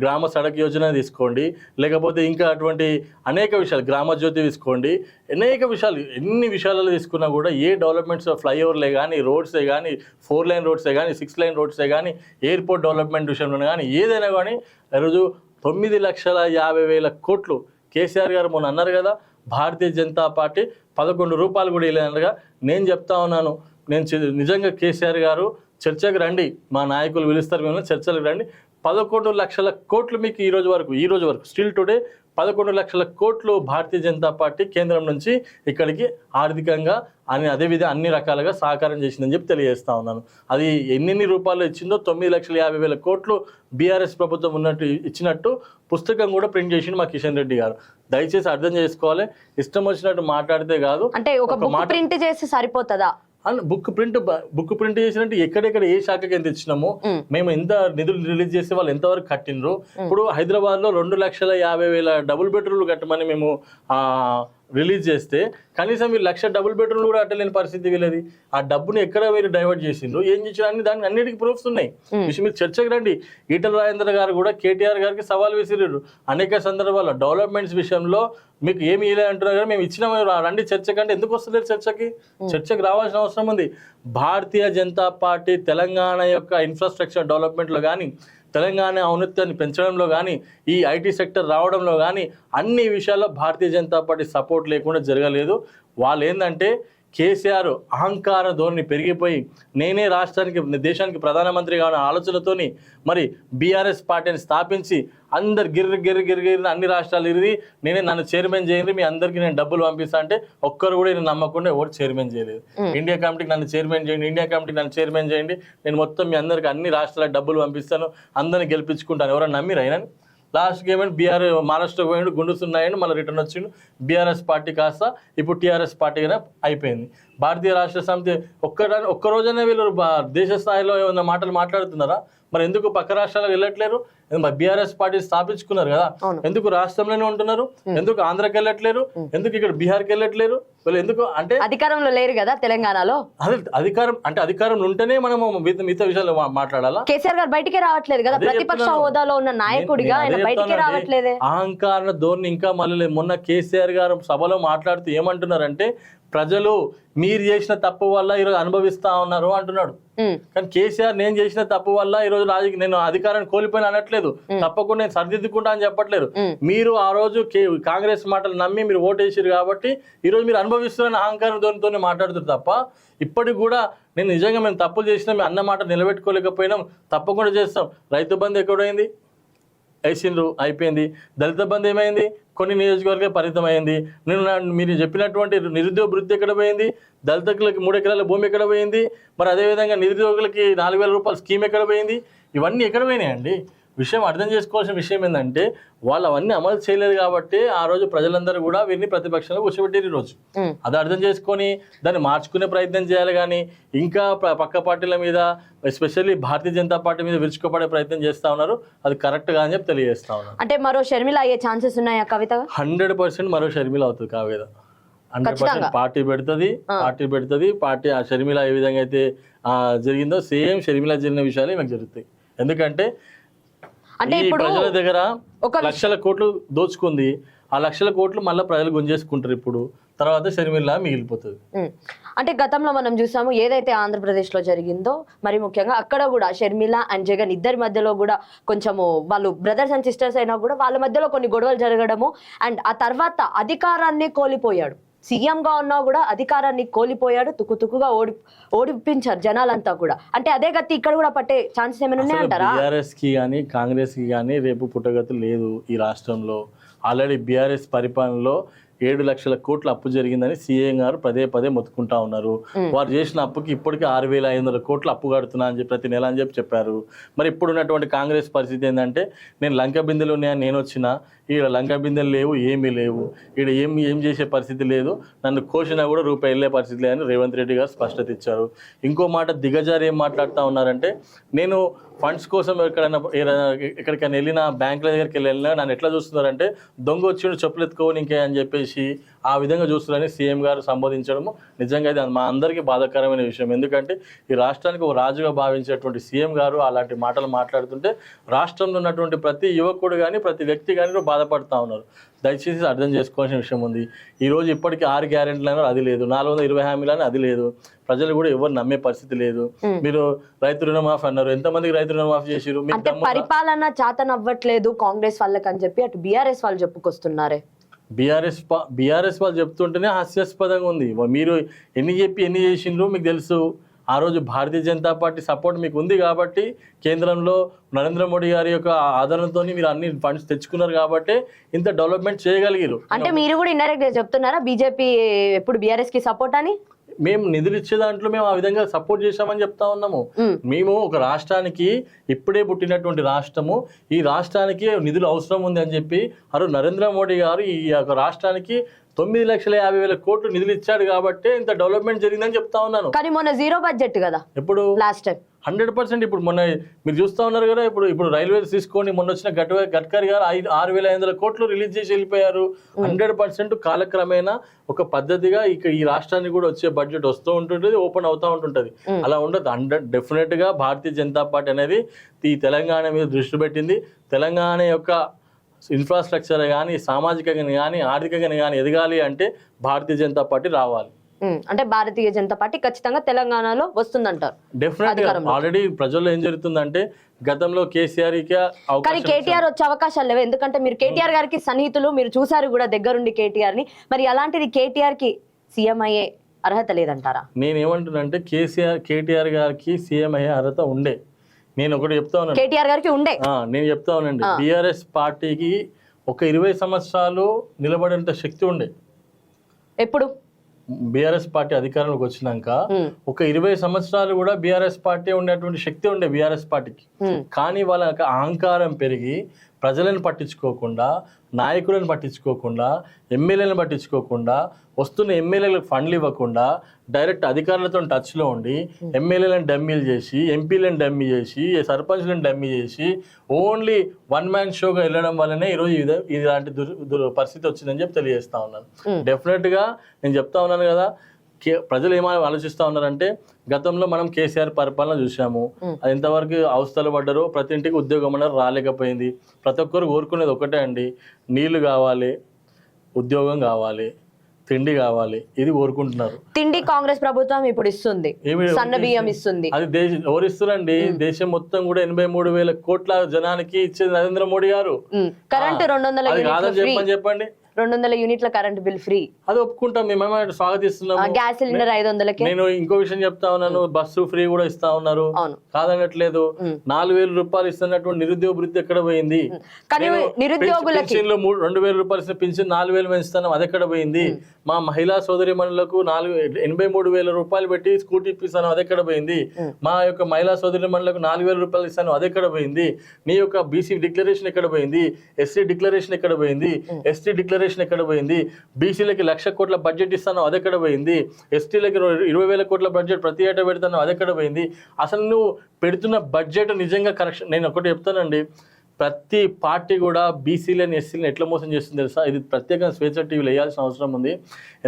గ్రామ సడక్ యోజన తీసుకోండి లేకపోతే ఇంకా అటువంటి అనేక విషయాలు గ్రామ జ్యోతి తీసుకోండి అనేక విషయాలు ఎన్ని విషయాలలో తీసుకున్నా కూడా ఏ డెవలప్మెంట్స్ ఫ్లైఓవర్లే కానీ రోడ్సే కానీ ఫోర్ లైన్ రోడ్సే కానీ సిక్స్ లైన్ రోడ్సే కానీ ఎయిర్పోర్ట్ డెవలప్మెంట్ విషయంలో కానీ ఏదైనా కానీ ఈరోజు తొమ్మిది లక్షల యాభై వేల కోట్లు కేసీఆర్ గారు మొన్న అన్నారు కదా భారతీయ జనతా పార్టీ పదకొండు రూపాయలు కూడా ఇవ్వలేదనగా నేను చెప్తా ఉన్నాను. నేను నిజంగా కేసీఆర్ గారు చర్చకు రండి. మా నాయకులు పిలుస్తారు మిమ్మల్ని చర్చలకు రండి. పదకొండు లక్షల కోట్లు మీకు ఈ రోజు వరకు ఈ రోజు వరకు స్టిల్ టుడే పదకొండు లక్షల కోట్లు భారతీయ జనతా పార్టీ కేంద్రం నుంచి ఇక్కడికి ఆర్థికంగా అని అదేవిధంగా అన్ని రకాలుగా సహకారం చేసిందని చెప్పి తెలియజేస్తా ఉన్నాను. అది ఎన్నెన్ని రూపాయలు ఇచ్చిందో తొమ్మిది లక్షల యాభై వేల కోట్లు బీఆర్ఎస్ ప్రభుత్వం ఉన్నట్టు ఇచ్చినట్టు పుస్తకం కూడా ప్రింట్ చేసిండు మా కిషన్ రెడ్డి గారు. దయచేసి అర్థం చేసుకోవాలి. ఇష్టం వచ్చినట్టు మాట్లాడితే కాదు. అంటే ఒక మాట- ప్రింట్ చేసి సరిపోతుందా? And book print book print చేసినట్టు ఎక్కడెక్కడ ఏ శాఖకి ఎంత ఇచ్చినాము. మేము ఎంత నిధులు రిలీజ్ చేసి వాళ్ళు ఎంతవరకు కట్టినరు ఇప్పుడు హైదరాబాద్లో రెండు లక్షల యాభై వేల డబుల్ బెడ్రూమ్లు కట్టమని మేము రిలీజ్ చేస్తే కనీసం మీరు లక్ష డబుల్ బెడ్రూమ్లు కూడా కట్టలేని పరిస్థితి వీళ్ళది. ఆ డబ్బుని ఎక్కడ మీరు డైవర్ట్ చేసిండ్రు? ఏం చేసిన అన్ని దానికి అన్నిటికీ ప్రూఫ్స్ ఉన్నాయి. విషయం మీరు చర్చకు రండి. ఈటల రాజేంద్ర గారు కూడా కేటీఆర్ గారికి సవాల్ విసిరారు అనేక సందర్భాల్లో డెవలప్మెంట్స్ విషయంలో మీకు ఏమి ఇలే అంటున్నారు కానీ మేము ఇచ్చిన. రండి చర్చకంటే ఎందుకు వస్తలేరు చర్చకి? చర్చకు రావాల్సిన అవసరం ఉంది. భారతీయ జనతా పార్టీ తెలంగాణ యొక్క ఇన్ఫ్రాస్ట్రక్చర్ డెవలప్మెంట్లో కానీ తెలంగాణ ఔన్నత్యాన్ని పెంచడంలో కానీ ఈ ఐటీ సెక్టర్ రావడంలో కానీ అన్ని విషయాల్లో భారతీయ జనతా పార్టీ సపోర్ట్ లేకుండా జరగలేదు. వాళ్ళు ఏంటంటే కేసీఆర్ అహంకార ధోరణి పెరిగిపోయి నేనే రాష్ట్రానికి దేశానికి ప్రధానమంత్రి కావాలనే ఆలోచనతోని మరి బీఆర్ఎస్ పార్టీని స్థాపించి అందరు గిర్ర గిర్ర గిర్ర గిర్ర అన్ని రాష్ట్రాలు ఇరిది నేనే నన్ను చైర్మన్ చేయండి మీ అందరికీ నేను డబ్బులు పంపిస్తా అంటే ఒక్కరు కూడా నేను నమ్మకుండా ఎవరు చైర్మన్ చేయలేదు. ఇండియా కమిటీకి నన్ను చైర్మన్ చేయండి ఇండియా కమిటీకి నన్ను చైర్మన్ చేయండి నేను మొత్తం మీ అందరికి అన్ని రాష్ట్రాలకు డబ్బులు పంపిస్తాను అందరిని గెలిపించుకుంటాను. ఎవరైనా నమ్మిరు అయినా లాస్ట్కి ఏమైనా బీఆర్ మహారాష్ట్రకు పోయిండు గుండుస్తున్నాయండి మళ్ళీ రిటర్న్ వచ్చిండు. బీఆర్ఎస్ పార్టీ కాస్త ఇప్పుడు టీఆర్ఎస్ పార్టీగానే అయిపోయింది. భారతీయ రాష్ట్ర సమితి ఒక్క ఒక్క రోజునే వీళ్ళు దేశ స్థాయిలో ఏమైనా మాటలు మాట్లాడుతున్నారా? మరి ఎందుకు పక్క రాష్ట్రాలకు వెళ్ళట్లేరు? బీఆర్ఎస్ పార్టీ స్థాపించుకున్నారు కదా. ఎందుకు రాష్ట్రంలోనే ఉంటున్నారు? ఎందుకు ఆంధ్రాకి వెళ్ళట్లేరు? ఎందుకు ఇక్కడ బీహార్కి వెళ్ళట్లేరు? వీళ్ళు ఎందుకు అంటే అధికారంలో లేరు కదా తెలంగాణలో? అదే అధికారం అంటే అధికారం ఉంటేనే మనము మిగతా విషయాలు మాట్లాడాలా? కేసీఆర్ గారు బయటికే రావట్లేదు కదా? ప్రతిపక్ష. హోదాలో ఉన్న నాయకుడిగా ఆయన బయటికే. రావట్లేదే. అహంకార ధోరణి ఇంకా మళ్ళీ. మొన్న కేసీఆర్ గారు సభలో మాట్లాడుతూ ఏమంటున్నారంటే ప్రజలు మీరు చేసిన తప్పు వల్ల ఈరోజు అనుభవిస్తా ఉన్నారు అంటున్నాడు. కానీ కేసీఆర్ నేను చేసిన తప్పు వల్ల ఈ రోజు రాజకీయ నేను అధికారాన్ని కోల్పోయిన అనట్లేదు. తప్పకుండా నేను సరిదిద్దుకుంటా అని చెప్పట్లేదు. మీరు ఆ రోజు కాంగ్రెస్ మాటలు నమ్మి మీరు ఓటేసారు కాబట్టి ఈ రోజు మీరు అనుభవిస్తున్న అహంకారం ధోరణితోనే మాట్లాడుతారు తప్ప ఇప్పటికి కూడా నేను నిజంగా మేము తప్పులు చేసినా అన్న మాట నిలబెట్టుకోలేకపోయినాం. తప్పకుండా చేస్తాం. రైతు బంధు ఎక్కడైంది? వేసిండ్రు అయిపోయింది. దళిత బంధు ఏమైంది? కొన్ని నియోజకవర్గాలు పరిమితమైంది. నేను మీరు చెప్పినటువంటి నిరుద్యోగ వృత్తి ఎక్కడ పోయింది? దళితులకు మూడు ఎకరాల భూమి ఎక్కడ పోయింది? మరి అదేవిధంగా నిరుద్యోగులకి నాలుగు వేల రూపాయల స్కీమ్ ఎక్కడ పోయింది? ఇవన్నీ ఎక్కడ పోయినాయండి? విషయం అర్థం చేసుకోవాల్సిన విషయం ఏంటంటే వాళ్ళు అవన్నీ అమలు చేయలేదు కాబట్టి ఆ రోజు ప్రజలందరూ కూడా వీరిని ప్రతిపక్షంలో కూర్చోబెట్టారు ఉమ్. అది అర్థం చేసుకొని దాన్ని మార్చుకునే ప్రయత్నం చేయాలి కానీ ఇంకా పక్క పార్టీల మీద ఎస్పెషల్లీ భారతీయ జనతా పార్టీ మీద విరుచుకోపడే ప్రయత్నం చేస్తా ఉన్నారు అది కరెక్ట్గా అని చెప్పి తెలియజేస్తా ఉన్నారు అంటే మరో షర్మిల అయ్యే ఛాన్సెస్ ఉన్నాయా కవిత హండ్రెడ్ పర్సెంట్ మరో షర్మిల అవుతుంది కావేద హండ్రెడ్. పర్సెంట్ పార్టీ పెడుతుంది. పార్టీ పెడుతుంది పార్టీ ఆ షర్మిల ఏ విధంగా అయితే ఆ, జరిగిందో సేమ్ షర్మిల జరిగిన విషయాలు ఈమెకు జరుగుతాయి ఎందుకంటే అంటే ఇప్పుడు ప్రజల దగ్గర ఒక లక్షల కోట్లు దోచుకుంది. ఆ లక్షల కోట్లు మళ్ళీ ప్రజలు గుంజేసుకుంటారు ఇప్పుడు. తర్వాత షర్మిల మిగిలిపోతుంది. అంటే గతంలో మనం చూసాము ఏదైతే ఆంధ్రప్రదేశ్లో జరిగిందో మరి ముఖ్యంగా అక్కడ కూడా షర్మిల అండ్ జగన్ ఇద్దరి మధ్యలో కూడా కొంచెము వాళ్ళు బ్రదర్స్ అండ్ సిస్టర్స్ అయినా కూడా వాళ్ళ మధ్యలో కొన్ని గొడవలు జరగడము అండ్ ఆ తర్వాత అధికారాన్ని కోల్పోయాడు. సీఎం గా ఉన్నా కూడా అధికారాన్ని కోల్పోయాడు తుక్కు తుక్కుగా ఓడి ఓడిపించారు జనాలంతా కూడా. అంటే అదే గతి ఇక్కడ కూడా పట్టే ఛాన్సెస్ ఏమైనా ఉన్నాయంటారా? బీఆర్ఎస్కి కానీ కాంగ్రెస్కి కానీ రేపు పుట్టగతి లేదు ఈ రాష్ట్రంలో. ఆల్రెడీ బీఆర్ఎస్ పరిపాలనలో ఏడు లక్షల కోట్ల అప్పు జరిగిందని సీఎం గారు పదే పదే మొత్తుకుంటా ఉన్నారు. వారు చేసిన అప్పుకి ఇప్పటికీ ఆరు వేల ఐదు వందల కోట్ల అప్పు కడుతున్నా అని చెప్పి ప్రతి నెల అని చెప్పి చెప్పారు. మరి ఇప్పుడు ఉన్నటువంటి కాంగ్రెస్ పరిస్థితి ఏంటంటే నేను లంక బిందెలు ఉన్నాయని నేను వచ్చిన ఈడ లంక బిందెలు లేవు ఏమీ లేవు. ఈడ ఏం ఏం చేసే పరిస్థితి లేదు. నన్ను కోసినా కూడా రూపాయి వెళ్ళే పరిస్థితి లేదని రేవంత్ రెడ్డి గారు స్పష్టత ఇచ్చారు. ఇంకో మాట దిగజారి ఏం మాట్లాడుతూ ఉన్నారంటే నేను ఫండ్స్ కోసం ఎక్కడైనా ఎక్కడికైనా వెళ్ళినా బ్యాంకుల దగ్గరికి వెళ్ళినా నన్ను ఎట్లా చూస్తున్నారంటే దొంగ వచ్చిండు చెప్పులు ఎత్తుకోని ఇంకే అని చెప్పేసి ఆ విధంగా చూస్తున్నారని సీఎం గారు సంబోధించడము నిజంగా ఇది మా అందరికీ బాధాకరమైన విషయం. ఎందుకంటే ఈ రాష్ట్రానికి ఒక రాజుగా భావించేటువంటి సీఎం గారు అలాంటి మాటలు మాట్లాడుతుంటే రాష్ట్రంలో ఉన్నటువంటి ప్రతి యువకుడు కానీ ప్రతి వ్యక్తి కానీ బాధపడుతూ ఉన్నారు. దయచేసి అర్థం చేసుకోవాల్సిన విషయం ఉంది. ఈ రోజు ఇప్పటికీ ఆరు గ్యారెంటీలు అన్నారు అది లేదు. నాలుగు వందల ఇరవై హామీలు అని అది లేదు. ప్రజలు కూడా ఎవరు నమ్మే పరిస్థితి లేదు. మీరు రైతు రుణమాఫీ అన్నారు. ఎంతమందికి రైతు రుణమాఫీ చేసిరు పరిపాలన చాతనవ్వట్లేదు కాంగ్రెస్ వాళ్ళకి అని చెప్పి అటు బీఆర్ఎస్ వాళ్ళు చెప్పుకొస్తున్నారే. బీఆర్ఎస్ బీఆర్ఎస్ వాళ్ళు చెప్తుంటేనే హాస్యాస్పదంగా ఉంది. మీరు ఎన్ని చెప్పి ఎన్ని చేసిండ్రు మీకు తెలుసు. ఆ రోజు భారతీయ జనతా పార్టీ సపోర్ట్ మీకు ఉంది కాబట్టి కేంద్రంలో నరేంద్ర మోడీ గారి యొక్క ఆదరణతో మీరు అన్ని ఫండ్స్ తెచ్చుకున్నారు కాబట్టి ఇంత డెవలప్మెంట్ చేయగలిగారు అంటే మీరు కూడా ఇండైరెక్ట్ చెప్తున్నారా బీజేపీ ఎప్పుడు బీఆర్ఎస్కి సపోర్ట్ అని? మేము నిధులు ఇచ్చే దాంట్లో మేము ఆ విధంగా సపోర్ట్ చేశామని చెప్తా ఉన్నాము. మ్మ్. ఒక రాష్ట్రానికి ఇప్పుడే పుట్టినటువంటి రాష్ట్రము. ఈ రాష్ట్రానికి నిధులు అవసరం ఉంది అని చెప్పి అరు నరేంద్ర మోడీ గారు ఈ యొక్క రాష్ట్రానికి తొమ్మిది లక్షల యాభై వేల కోట్లు నిధులు ఇచ్చాడు కాబట్టి ఇంత డెవలప్మెంట్ జరిగిందని చెప్తా ఉన్నాను. కానీ మొన్న జీరో బడ్జెట్ కదా. ఇప్పుడు లాస్ట్ టైం. హండ్రెడ్ పర్సెంట్ ఇప్పుడు మొన్న మీరు చూస్తూ ఉన్నారు కదా ఇప్పుడు ఇప్పుడు రైల్వేస్ తీసుకోండి మొన్న వచ్చిన గట్ గడ్కరీ గారు ఐదు ఆరు వేల ఐదు వందల కోట్లు రిలీజ్ చేసి వెళ్ళిపోయారు. హండ్రెడ్ పర్సెంట్ కాలక్రమేణా ఒక పద్ధతిగా ఇక ఈ రాష్ట్రానికి కూడా వచ్చే బడ్జెట్ వస్తూ ఉంటుంటుంది ఓపెన్ అవుతూ ఉంటుంటుంది. అలా ఉండదు. హండ్రెడ్ డెఫినెట్గా భారతీయ జనతా పార్టీ అనేది ఈ తెలంగాణ మీద దృష్టి పెట్టింది. తెలంగాణ యొక్క ఇన్ఫ్రాస్ట్రక్చర్ కానీ సామాజికంగా కానీ ఆర్థికంగా కానీ ఎదగాలి అంటే భారతీయ జనతా పార్టీ రావాలి. అంటే భారతీయ జనతా పార్టీ ఖచ్చితంగా తెలంగాణలో వస్తుందంటారు డెఫినెట్. ఆల్రెడీ ప్రజల్లో ఏం జరుగుతుందంటే గతంలో కేసీఆర్కి కానీ కేటీఆర్ వచ్చే అవకాశాలు లేవు. ఎందుకంటే మీరు కేటీఆర్ గారికి సన్నిహితులు మీరు చూసారు కూడా దగ్గరుండి కేటీఆర్ని మరి అలాంటిది కేటీఆర్కి సీఎం అయ్యే అర్హత లేదంటారా? నేను ఏమంటున్నానంటే కేసీఆర్ కేటీఆర్ గారికి సీఎం అయ్యే అర్హత ఉండే. నేను ఒకటి చెప్తా ఉన్నాను. కేటీఆర్ గారికి ఉండే? నేను చెప్తా ఉన్నానండి. ఆ. బీఆర్ఎస్ పార్టీకి ఒక ఇరవై సంవత్సరాలు నిలబడేంత శక్తి ఉండే. ఎప్పుడు? బీఆర్ఎస్ పార్టీ అధికారంలోకి వచ్చినాక ఒక ఇరవై సంవత్సరాలు కూడా బీఆర్ఎస్ పార్టీ ఉండేటువంటి శక్తి ఉండే బీఆర్ఎస్ పార్టీకి. కానీ వాళ్ళ అహంకారం పెరిగి ప్రజలను పట్టించుకోకుండా నాయకులను పట్టించుకోకుండా ఎమ్మెల్యేలను పట్టించుకోకుండా వస్తున్న ఎమ్మెల్యేలకు ఫండ్లు ఇవ్వకుండా డైరెక్ట్ అధికారులతో టచ్లో ఉండి ఎమ్మెల్యేలను డమ్మీలు చేసి ఎంపీలను డమ్మీ చేసి సర్పంచ్లను డమ్మీ చేసి ఓన్లీ వన్ మ్యాన్ షోగా వెళ్ళడం వల్లనే ఈరోజు ఇది ఇలాంటి దుర్ పరిస్థితి వచ్చిందని చెప్పి తెలియజేస్తా ఉన్నాను Hmm. డెఫినెట్గా నేను చెప్తా ఉన్నాను కదా ప్రజలు ఏమో ఆలోచిస్తూ ఉన్నారంటే గతంలో మనం కేసీఆర్ పరిపాలన చూసాము. అది ఎంతవరకు అవస్థలు పడ్డారో ప్రతి ఇంటికి ఉద్యోగం అన్నారు రాలేకపోయింది. ప్రతి ఒక్కరు కోరుకునేది ఒకటే అండి. నీళ్ళు కావాలి ఉద్యోగం కావాలి తిండి కావాలి. ఇది కోరుకుంటున్నారు. తిండి కాంగ్రెస్ ప్రభుత్వం ఇప్పుడు ఇస్తుంది. సన్న బియ్యం ఇస్తుంది. అది దేశ ఎవరిస్తున్నారండి దేశం మొత్తం కూడా ఎనభై మూడు వేల కోట్ల జనానికి ఇచ్చేది నరేంద్ర మోడీ గారు. కరెంట్ రెండు వందల చెప్పండి. రెండు వందల యూనిట్ల కరెంట్ బిల్ ఫ్రీ. అది ఒప్పుకుంటాం మేమేమో స్వాగతిస్తున్నాము. గ్యాస్ సిలిండర్ ఐదు వందలకే నేను ఇంకో విషయం చెప్తా ఉన్నాను బస్సు ఫ్రీ కూడా ఇస్తా ఉన్నారు. కాదనట్లేదు. నాలుగు వేల రూపాయలు ఇస్తున్నటువంటి నిరుద్యోగ వృత్తి ఎక్కడ పోయింది? కానీ నిరుద్యోగులకి రెండు వేల రూపాయలు ఇస్తున్న పెన్షన్ నాలుగు వేలు పెంచుతాను అది ఎక్కడ పోయింది? మా మహిళా సోదరి మనులకు నాలుగు ఎనభై మూడు వేల రూపాయలు పెట్టి స్కూటీ ఇప్పిస్తాను అది ఎక్కడ పోయింది. మా యొక్క మహిళా సోదరి మనులకు నాలుగు వేల రూపాయలు ఇస్తాను అది ఎక్కడ పోయింది? నీ యొక్క బీసీ డిక్లరేషన్ ఎక్కడ పోయింది? ఎస్సీ డిక్లరేషన్ ఎక్కడ పోయింది? ఎస్టీ డిక్లరేషన్ ఎక్కడ పోయింది? బీసీలకి లక్ష కోట్ల బడ్జెట్ ఇస్తాను అది ఎక్కడ పోయింది? ఎస్టీలకి ఇరవై వేల కోట్ల బడ్జెట్ ప్రతి ఏటా పెడతాను అది ఎక్కడ పోయింది? అసలు నువ్వు పెడుతున్న బడ్జెట్ నిజంగా కరెక్షన్ నేను ఒకటి చెప్తానండి. ప్రతి పార్టీ కూడా బీసీలని ఎస్సీలని ఎట్లా మోసం చేస్తుంది తెలుసా? ఇది ప్రత్యేకంగా స్వేచ్ఛ టీవీలో వేయాల్సిన అవసరం ఉంది.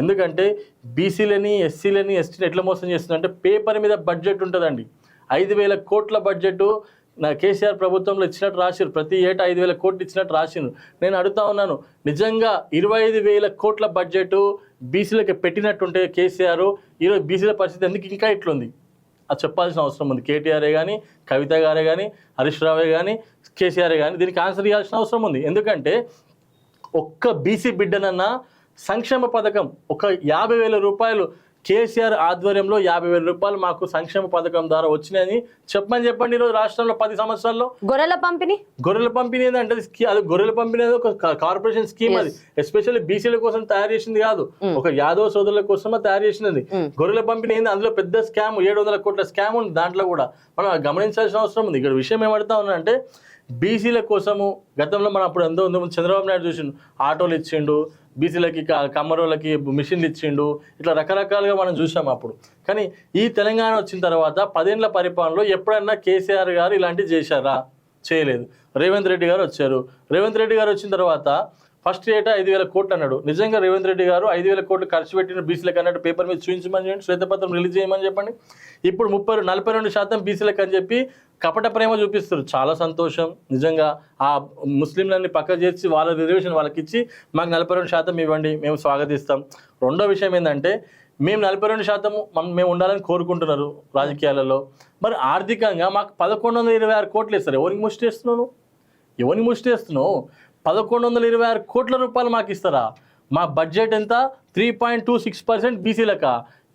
ఎందుకంటే బీసీలని ఎస్సీలని ఎస్టీని ఎట్లా మోసం చేస్తుంది అంటే పేపర్ మీద బడ్జెట్ ఉంటుందండి. ఐదు వేల కోట్ల బడ్జెట్ నా కేసీఆర్ ప్రభుత్వంలో ఇచ్చినట్టు రాసిరు ప్రతి ఏటా ఐదు వేల కోట్లు ఇచ్చినట్టు రాసిరు నేను అడుగుతా ఉన్నాను నిజంగా ఇరవై ఐదు వేల కోట్ల బడ్జెట్ బీసీలకి పెట్టినట్టుంటే కేసీఆర్ ఈరోజు బీసీల పరిస్థితి ఎందుకు ఇంకా ఇట్లుంది? అది చెప్పాల్సిన అవసరం ఉంది. కేటీఆర్ఏ కానీ కవిత గారే కానీ హరీష్ రావే కానీ కేసీఆర్ కానీ దీనికి ఆన్సర్ ఇవ్వాల్సిన అవసరం ఉంది. ఎందుకంటే ఒక్క బీసీ బిడ్డనన్నా సంక్షేమ పథకం ఒక యాభై వేల రూపాయలు కేసీఆర్ ఆధ్వర్యంలో యాభై వేల రూపాయలు మాకు సంక్షేమ పథకం ద్వారా వచ్చినాయని చెప్పమని చెప్పండి ఈరోజు రాష్ట్రంలో పది సంవత్సరాల్లో. గొర్రెల పంపిణీ? గొర్రెల పంపిణీ ఏంటంటే అది గొర్రెల పంపిణీ ఒక కార్పొరేషన్ స్కీమ్ అది. ఎస్పెషల్లీ బీసీల కోసం తయారు చేసింది కాదు. ఒక యాదవ్ సోదరుల కోసమే తయారు చేసినది. Mm. గొర్రెల పంపిణీ ఏంది? అందులో పెద్ద స్కామ్ ఏడు వందల కోట్ల స్కామ్ ఉంది దాంట్లో కూడా. మనం గమనించాల్సిన అవసరం ఉంది. ఇక్కడ విషయం ఏమడతా ఉన్నానంటే బీసీల కోసము గతంలో మనం అప్పుడు ఎంతో ఉందో. చంద్రబాబు నాయుడు చూసిండు ఆటోలు ఇచ్చిండు బీసీలకి కమ్మరోళ్ళకి మిషన్లు ఇచ్చిండు ఇట్లా రకరకాలుగా మనం చూసాం అప్పుడు. కానీ ఈ తెలంగాణ వచ్చిన తర్వాత పదేళ్ళ పరిపాలనలో ఎప్పుడన్నా కేసీఆర్ గారు ఇలాంటివి చేశారా? చేయలేదు. రేవంత్ రెడ్డి గారు వచ్చారు. రేవంత్ రెడ్డి గారు వచ్చిన తర్వాత ఫస్ట్ ఏటా ఐదు వేల కోట్లు అన్నాడు. నిజంగా రేవంత్ రెడ్డి గారు ఐదు వేల కోట్లు ఖర్చు పెట్టిన బీసీలకు అన్నట్టు పేపర్ మీద చూపించమని చెప్పండి శ్వేతపత్రం రిలీజ్ చేయమని చెప్పండి. ఇప్పుడు ముప్పై నలభై రెండు శాతం బీసీలకు అని చెప్పి కపట ప్రేమ చూపిస్తారు. చాలా సంతోషం. నిజంగా ఆ ముస్లింలన్నీ పక్క చేర్చి వాళ్ళ రిజర్వేషన్ వాళ్ళకి ఇచ్చి మాకు నలభై రెండు శాతం ఇవ్వండి మేము స్వాగతిస్తాం. రెండో విషయం ఏంటంటే మేము నలభై రెండు శాతం మనం మేము ఉండాలని కోరుకుంటున్నారు రాజకీయాలలో. మరి ఆర్థికంగా మాకు పదకొండు వందల ఇరవై ఆరు కోట్లు ఇస్తారు ఎవరికి ముష్టి చేస్తున్నావు ఎవరిని ముష్టి చేస్తున్నావు పదకొండు వందల ఇరవై ఆరు కోట్ల రూపాయలు మాకు ఇస్తారా? మా బడ్జెట్ ఎంత? Three point two six percent బీసీలక.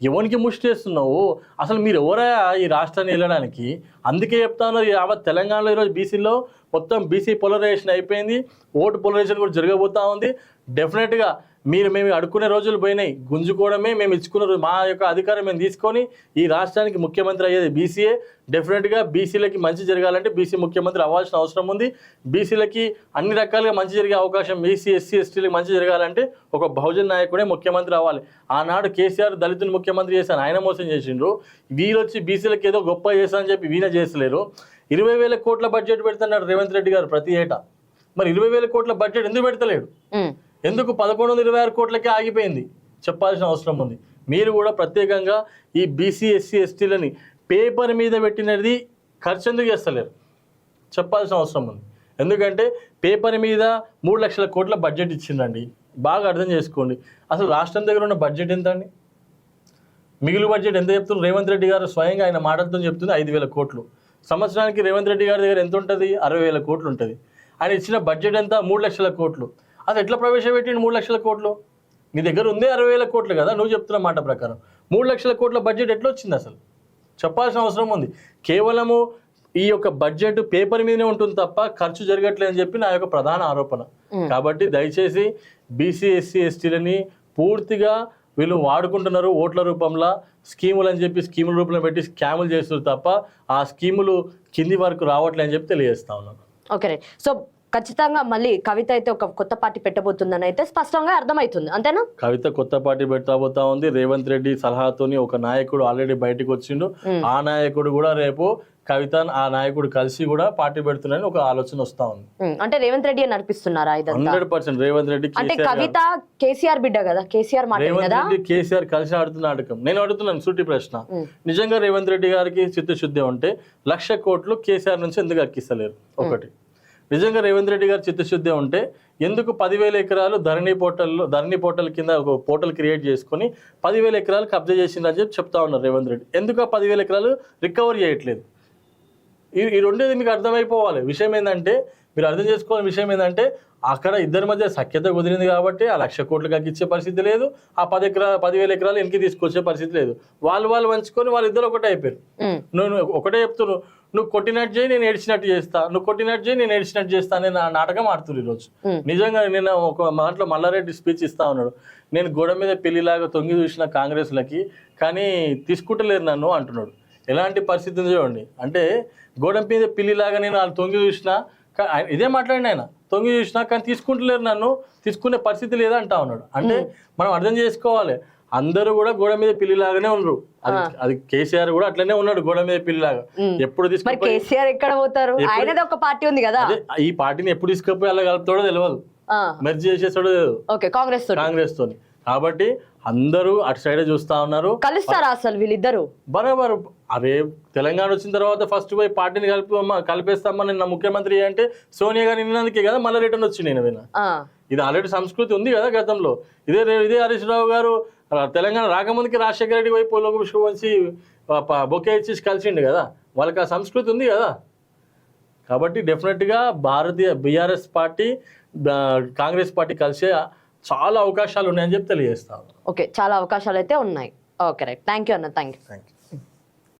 ఎవరికి ముష్టి చేస్తున్నావు? అసలు మీరు ఎవరా ఈ రాష్ట్రాన్ని వెళ్ళడానికి? అందుకే చెప్తాను యావత్ తెలంగాణలో ఈరోజు బీసీలో మొత్తం బీసీ పొలరైజేషన్ అయిపోయింది. ఓటు పొలరైజేషన్ కూడా జరగబోతా ఉంది. డెఫినెట్గా మీరు మేము అడుక్కునే రోజులు పోయినాయి. గుంజుకోవడమే మేము ఇచ్చుకున్న మా యొక్క అధికారం మేము తీసుకొని ఈ రాష్ట్రానికి ముఖ్యమంత్రి అయ్యేది బీసీఏ డెఫినెట్గా బీసీలకి మంచి జరగాలంటే బీసీ ముఖ్యమంత్రి అవ్వాల్సిన అవసరం ఉంది. బీసీలకి అన్ని రకాలుగా మంచి జరిగే అవకాశం బీసీ ఎస్సీ ఎస్టీలకు మంచి జరగాలంటే ఒక బహుజన్ నాయకుడే ముఖ్యమంత్రి అవ్వాలి. ఆనాడు కేసీఆర్ దళితుని ముఖ్యమంత్రి చేశాను. ఆయన మోసం చేసిండ్రు. వీళ్ళొచ్చి బీసీలకు ఏదో గొప్ప చేశానని చెప్పి వీణ చేసలేరు ఇరవై వేల కోట్ల బడ్జెట్ పెడుతున్నాడు రేవంత్ రెడ్డి గారు ప్రతి ఏటా. మరి ఇరవై వేల కోట్ల బడ్జెట్ ఎందుకు పెడతలేడు? ఎందుకు పదకొండు వందల ఇరవై ఆరు కోట్లకే ఆగిపోయింది? చెప్పాల్సిన అవసరం ఉంది. మీరు కూడా ప్రత్యేకంగా ఈ బీసీ ఎస్సీ ఎస్టీలని పేపర్ మీద పెట్టినది ఖర్చు ఎందుకు చేస్తలేరు? చెప్పాల్సిన అవసరం ఉంది. ఎందుకంటే పేపర్ మీద మూడు లక్షల కోట్ల బడ్జెట్ ఇచ్చిందండి. బాగా అర్థం చేసుకోండి. అసలు రాష్ట్రం దగ్గర ఉన్న బడ్జెట్ ఎంత అండి మిగులు బడ్జెట్ ఎంత చెప్తున్నారు? రేవంత్ రెడ్డి గారు స్వయంగా ఆయన మాటలతో చెప్తుంది ఐదు వేల కోట్లు. సంవత్సరానికి రేవంత్ రెడ్డి గారి దగ్గర ఎంత ఉంటుంది? అరవై వేల కోట్లు ఉంటుంది. ఆయన ఇచ్చిన బడ్జెట్ ఎంత? మూడు లక్షల కోట్లు. అది ఎట్లా ప్రవేశపెట్టిండు మూడు లక్షల కోట్లు. నీ దగ్గర ఉందే అరవై వేల కోట్లు కదా నువ్వు చెప్తున్న మాట ప్రకారం. మూడు లక్షల కోట్ల బడ్జెట్ ఎట్లా వచ్చింది అసలు? చెప్పాల్సిన అవసరం ఉంది. కేవలము ఈ యొక్క బడ్జెట్ పేపర్ మీదనే ఉంటుంది తప్ప ఖర్చు జరగట్లేదు అని చెప్పి నా యొక్క ప్రధాన ఆరోపణ. కాబట్టి దయచేసి బీసీ ఎస్సీ ఎస్టీలని పూర్తిగా వీళ్ళు వాడుకుంటున్నారు ఓట్ల రూపంలో. స్కీములు అని చెప్పి స్కీముల రూపంలో పెట్టి స్కాములు చేస్తున్నారు తప్ప ఆ స్కీములు కింది వరకు రావట్లే అని చెప్పి తెలియజేస్తా ఉన్నాను. ఓకే సో ఖచ్చితంగా మళ్ళీ కవిత అయితే ఒక కొత్త పార్టీ పెట్టబోతుందని అయితే స్పష్టంగా అర్థమవుతుంది. అంతేనా? కవిత కొత్త పార్టీ పెట్టబోతా ఉంది. రేవంత్ రెడ్డి సలహాతోని ఒక నాయకుడు ఆల్రెడీ బయటకు వచ్చిండు. ఆ నాయకుడు కూడా రేపు కవిత ఆ నాయకుడు కలిసి కూడా పార్టీ పెడుతున్నారని ఒక ఆలోచన వస్తా ఉంది. అంటే రేవంత్ రెడ్డి నడిపిస్తున్నారా హండ్రెడ్ పర్సెంట్ రేవంత్ రెడ్డి అంటే కవిత కేసీఆర్ బిడ్డ కదా? కేసీఆర్ మాట రేవంత్ రెడ్డి కేసీఆర్ కలిసి ఆడుతున్న నాటకం. నేను అడుగుతున్నాను సూటి ప్రశ్న. నిజంగా రేవంత్ రెడ్డి గారికి చిత్తశుద్ధి ఉంటే లక్ష కోట్లు కేసీఆర్ నుంచి ఎందుకు అక్కిస్తలేరు? ఒకటి. నిజంగా రేవంత్ రెడ్డి గారి చిత్తశుద్ధి ఉంటే ఎందుకు పదివేల ఎకరాలు ధరణి పోర్టల్లో ధరణి పోర్టల్ కింద ఒక పోర్టల్ క్రియేట్ చేసుకొని పదివేల ఎకరాలు కబ్జా చేసిందని చెప్పి చెప్తా ఉన్నారు రేవంత్ రెడ్డి. ఎందుకు ఆ పదివేల ఎకరాలు రికవర్ చేయట్లేదు? ఈ ఈ రెండేది మీకు అర్థమైపోవాలి. విషయం ఏంటంటే మీరు అర్థం చేసుకోవాల్సిన విషయం ఏంటంటే అక్కడ ఇద్దరి మధ్య సఖ్యత కుదిరింది కాబట్టి ఆ లక్ష కోట్లకు ఇచ్చే పరిస్థితి లేదు. ఆ పది ఎకరా పదివేల ఎకరాలు వెనక్కి తీసుకొచ్చే పరిస్థితి లేదు. వాళ్ళు వాళ్ళు పంచుకొని వాళ్ళిద్దరు ఒకటే అయిపోయారు. నువ్వు ఒకటే చెప్తున్నావు నువ్వు కొట్టినట్టు చేయి నేను ఏడ్చినట్టు చేస్తా. నువ్వు కొట్టినట్టు చేయి నేను ఏడ్చినట్టు చేస్తా అనే నా నాటకం ఆడుతున్నారు ఈరోజు. నిజంగా నేను ఒక మాటలో మల్లారెడ్డి స్పీచ్ ఇస్తా ఉన్నాడు. నేను గోడ మీద పెళ్ళిలాగా తొంగి చూసిన కాంగ్రెస్లకి కానీ తీసుకుంటలేరు నన్ను అంటున్నాడు. ఎలాంటి పరిస్థితి ఉంది చూడండి. అంటే గోడ మీద పిల్లిలాగా నేను వాళ్ళు తొంగి చూసినా ఇదే మాట్లాడిన ఆయన తొంగి చూసినా కానీ తీసుకుంటలేరు నన్ను తీసుకునే పరిస్థితి లేదా అంటా ఉన్నాడు. అంటే మనం అర్థం చేసుకోవాలి. అందరూ కూడా గోడ మీద పిల్లిలాగానే ఉన్నారు అది అది కేసీఆర్ కూడా అట్లనే ఉన్నాడు గోడ మీద పిల్లిలాగా. ఎప్పుడు మరి తీసుకుపోయి కేసీఆర్ ఎక్కడ పోతారు? ఆయనది ఒక పార్టీ ఉంది కదా. అదే ఈ పార్టీని ఎప్పుడు తీసుకుపోయి అలా కలుపుతాడో తెలియదు మెర్జ్ చేసేస్తాడో ఓకే కాంగ్రెస్ కాంగ్రెస్ తోని. కాబట్టి అందరూ అటు సైడే చూస్తా ఉన్నారు. కలుస్తారా అసలు వీళ్ళిద్దరు? బరాబర్. అరే తెలంగాణ వచ్చిన తర్వాత ఫస్ట్ పోయి పార్టీని కలిపి కలిపేస్తామని నా ముఖ్యమంత్రి అంటే సోనియా గారు నిన్నందుకే కదా మళ్ళీ రిటర్న్ వచ్చి నేను ఇది ఆల్రెడీ సంస్కృతి ఉంది కదా గతంలో. ఇదే ఇదే హరీష్ రావు గారు తెలంగాణ రాకముందుకి రాజశేఖర రెడ్డి పోయి పొలం వచ్చి బొకే ఇచ్చి కలిసిండు కదా. వాళ్ళకి ఆ సంస్కృతి ఉంది కదా. కాబట్టి డెఫినెట్గా Bharatiya BRS party Congress party కలిసే చాలా అవకాశాలు ఉన్నాయని చెప్పి తెలియజేస్తాను ఓకే చాలా అవకాశాలు అయితే ఉన్నాయి. ఓకే రైట్ థ్యాంక్ యూ అన్న థ్యాంక్ యూ థ్యాంక్ యూ